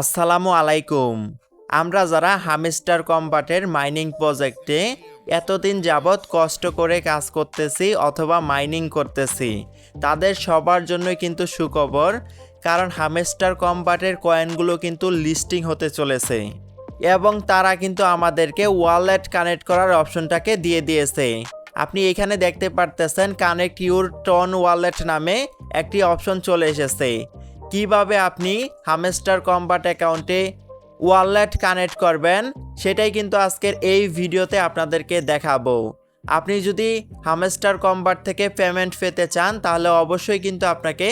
আসসালামু আলাইকুম। আমরা যারা হামিস্টার কম্বাটের মাইনিং প্রজেক্টে এতদিন যাবৎ কষ্ট করে কাজ করতেছি অথবা মাইনিং করতেছি, তাদের সবার জন্যই কিন্তু সুখবর, কারণ হামেস্টার কম্বাটের কয়েনগুলো কিন্তু লিস্টিং হতে চলেছে এবং তারা কিন্তু আমাদেরকে ওয়ালেট কানেক্ট করার অপশনটাকে দিয়ে দিয়েছে। আপনি এখানে দেখতে পারতেছেন কানেক্ট ইউর টন ওয়ালেট নামে একটি অপশন চলে এসেছে। কীভাবে আপনি হামেস্টার কম্বাট অ্যাকাউন্টে ওয়ালেট কানেক্ট করবেন, সেটাই কিন্তু আজকের এই ভিডিওতে আপনাদেরকে দেখাবো। আপনি যদি হামেস্টার কম্বাট থেকে পেমেন্ট পেতে চান, তাহলে অবশ্যই কিন্তু আপনাকে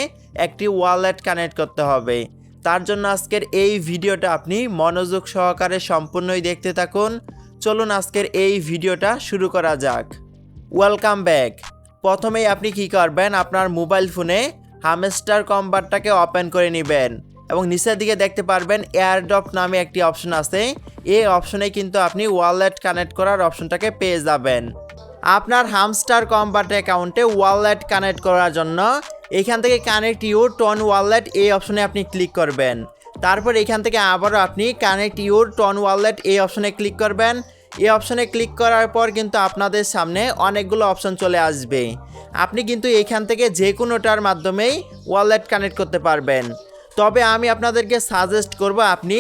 একটি ওয়ালেট কানেক্ট করতে হবে। তার জন্য আজকের এই ভিডিওটা আপনি মনোযোগ সহকারে সম্পূর্ণই দেখতে থাকুন। চলুন আজকের এই ভিডিওটা শুরু করা যাক। Welcome back. প্রথমেই আপনি কি করবেন, আপনার মোবাইল ফোনে হামেস্টার কম্বারটাকে ওপেন করে নেবেন এবং নিচের দিকে দেখতে পারবেন এয়ারড্রপ নামে একটি অপশন আছে। এই অপশনে কিন্তু আপনি ওয়ালেট কানেক্ট করার অপশনটাকে পেয়ে যাবেন। আপনার হামস্টার কম্বাট অ্যাকাউন্টে ওয়ালেট কানেক্ট করার জন্য এখান থেকে কানেক্ট ইউর টন ওয়ালেট এই অপশনে আপনি ক্লিক করবেন। তারপর এখান থেকে আবারও আপনি কানেক্ট ইউর টন ওয়ালেট এই অপশনে ক্লিক করবেন। এই অপশনে ক্লিক করার পর কিন্তু আপনাদের সামনে অনেকগুলো অপশন চলে আসবে। আপনি কিন্তু এখান থেকে যে কোনোটার মাধ্যমেই ওয়ালেট কানেক্ট করতে পারবেন। তবে আমি আপনাদেরকে সাজেস্ট করব আপনি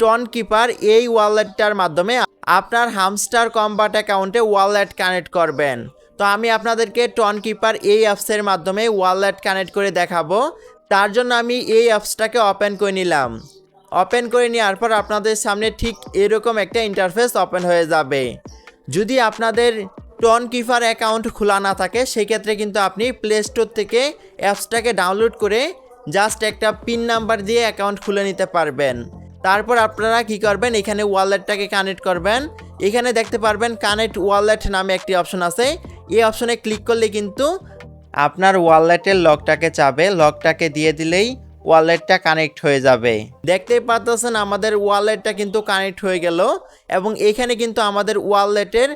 টন কিপার এই ওয়ালেটটার মাধ্যমে আপনার হামস্টার কম্বাট অ্যাকাউন্টে ওয়ালেট কানেক্ট করবেন। তো আমি আপনাদেরকে টন কিপার এই অ্যাপসের মাধ্যমে ওয়ালেট কানেক্ট করে দেখাবো। তার জন্য আমি এই অ্যাপসটাকে ওপেন করে নিলাম। ওপেন করে নেওয়ার পর আপনাদের সামনে ঠিক এরকম একটা ইন্টারফেস ওপেন হয়ে যাবে। যদি আপনাদের টন কিপার অ্যাকাউন্ট খোলা না থাকে, সেক্ষেত্রে কিন্তু আপনি প্লে স্টোর থেকে অ্যাপসটাকে ডাউনলোড করে জাস্ট একটা পিন নাম্বার দিয়ে অ্যাকাউন্ট খুলে নিতে পারবেন। তারপর আপনারা কি করবেন? এখানে ওয়ালেটটাকে কানেক্ট করবেন। এখানে দেখতে পারবেন কানেক্ট ওয়ালেট নামে একটি অপশন আছে। এই অপশনে ক্লিক করলে কিন্তু আপনার ওয়ালেটের লকটাকে চাবে লকটাকে দিয়ে দিলেই ওয়ালেটটা কানেক্ট হয়ে যাবে। দেখতেই পাচ্ছেন আমাদের ওয়ালেটটা কিন্তু কানেক্ট হয়ে গেল এবং এখানে কিন্তু আমাদের ওয়ালেটের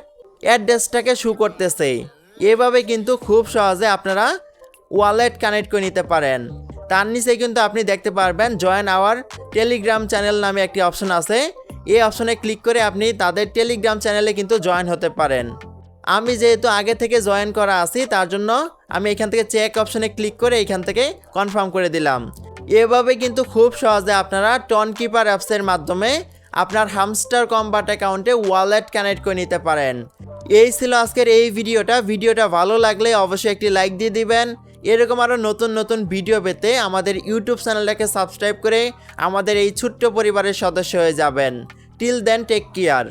অ্যাড্রেসটাকে শু করতেছে। এভাবে কিন্তু খুব সহজে আপনারা ওয়ালেট কানেক্ট করে নিতে পারেন। তার নিচে কিন্তু আপনি দেখতে পারবেন জয়েন আওয়ার টেলিগ্রাম চ্যানেল নামে একটি অপশন আছে। এই অপশনে ক্লিক করে আপনি তাদের টেলিগ্রাম চ্যানেলে কিন্তু জয়েন হতে পারেন। আমি যেহেতু আগে থেকে জয়েন করা আছি, তার জন্য আমি এখান থেকে চেক অপশনে ক্লিক করে এখান থেকে কনফার্ম করে দিলাম। এভাবে কিন্তু খুব সহজে আপনারা টন কিপার অ্যাপসের মাধ্যমে আপনার হামস্টার কম্বাট অ্যাকাউন্টে ওয়ালেট কানেক্ট করে নিতে পারেন। এই ছিল আজকের এই ভিডিওটা। ভিডিওটা ভালো লাগলে অবশ্যই একটি লাইক দিয়ে দিবেন। এরকম আরও নতুন নতুন ভিডিও পেতে আমাদের ইউটিউব চ্যানেলটাকে সাবস্ক্রাইব করে আমাদের এই ছোট্ট পরিবারের সদস্য হয়ে যাবেন। Till then take care